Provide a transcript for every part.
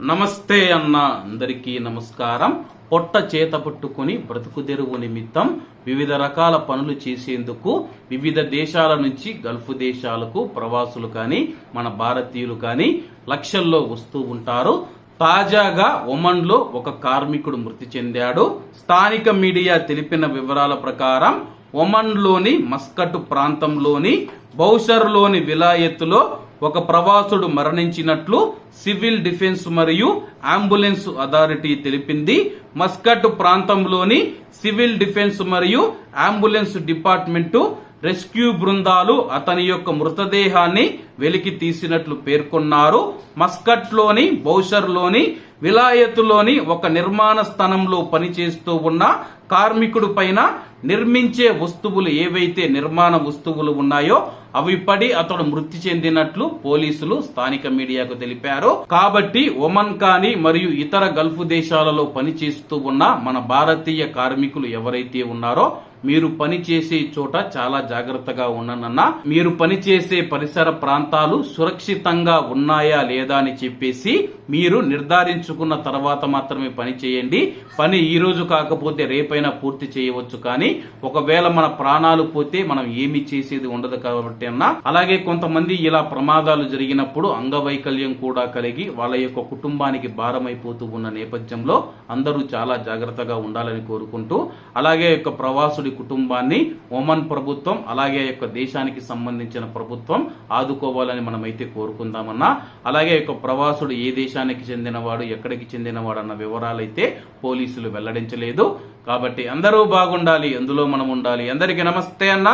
నమస్తే అన్న అందరికీ నమస్కారం. పొట్ట చేత పట్టుకుని బ్రతుకు తెరువు నిమిత్తం వివిధ రకాల పనులు చేసేందుకు వివిధ దేశాల నుంచి గల్ఫ్ దేశాలకు ప్రవాసులు కానీ మన భారతీయులు కానీ లక్షల్లో వస్తూ ఉంటారు. తాజాగా ఒమన్లో ఒక కార్మికుడు మృతి చెందాడు. స్థానిక మీడియా తెలిపిన వివరాల ప్రకారం ఒమన్లోని మస్కట్ ప్రాంతంలోని బౌషర్లోని విలాయత్తులో ఒక ప్రవాసుడు మరణించినట్లు సివిల్ డిఫెన్స్ మరియు అంబులెన్స్ అథారిటీ తెలిపింది. మస్కట్ ప్రాంతంలోని సివిల్ డిఫెన్స్ మరియు అంబులెన్స్ డిపార్ట్మెంటు రెస్క్యూ బృందాలు అతని యొక్క మృతదేహాన్ని వెలికి తీసినట్లు పేర్కొన్నారు. మస్కట్లోని బౌషర్లోని విలాయత్తులోని ఒక నిర్మాణ స్థలంలో పనిచేస్తూ ఉన్న కార్మికుడు పైన నిర్మించే వస్తువులు ఏవైతే నిర్మాణ వస్తువులు ఉన్నాయో అవి పడి అతడు మృతి చెందినట్లు పోలీసులు స్థానిక మీడియాకు తెలిపారు. కాబట్టి ఒమన్ కానీ మరియు ఇతర గల్ఫ్ దేశాలలో పనిచేస్తూ ఉన్న మన భారతీయ కార్మికులు ఎవరైతే ఉన్నారో మీరు పనిచేసే చోట చాలా జాగ్రత్తగా ఉండనన్న మీరు పనిచేసే పరిసర ప్రాంతాలు సురక్షితంగా ఉన్నాయా లేదా అని చెప్పేసి మీరు నిర్ధారించుకున్న తర్వాత మాత్రమే పని చేయండి. పని ఈ రోజు కాకపోతే రేపైనా పూర్తి చేయవచ్చు కానీ ఒకవేళ మన ప్రాణాలు పోతే మనం ఏమి చేసేది ఉండదు కాబట్టి అన్న. అలాగే కొంతమంది ఇలా ప్రమాదాలు జరిగినప్పుడు అంగవైకల్యం కూడా కలిగి వాళ్ళ యొక్క కుటుంబానికి భారమైపోతూ ఉన్న నేపథ్యంలో అందరూ చాలా జాగ్రత్తగా ఉండాలని కోరుకుంటూ అలాగే యొక్క ప్రవాసుడి కుటుంబాన్ని ఒమన్ ప్రభుత్వం అలాగే యొక్క దేశానికి సంబంధించిన ప్రభుత్వం ఆదుకోవాలని మనమైతే కోరుకుందామన్నా అలాగే యొక్క ప్రవాసుడు ఏ దేశానికి చెందినవాడు ఎక్కడికి చెందినవాడు అన్న వివరాలైతే పోలీసులు వెల్లడించలేదు. కాబట్టి అందరూ బాగుండాలి అందులో మనం ఉండాలి. అందరికీ నమస్తే అన్న.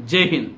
జై హింద్.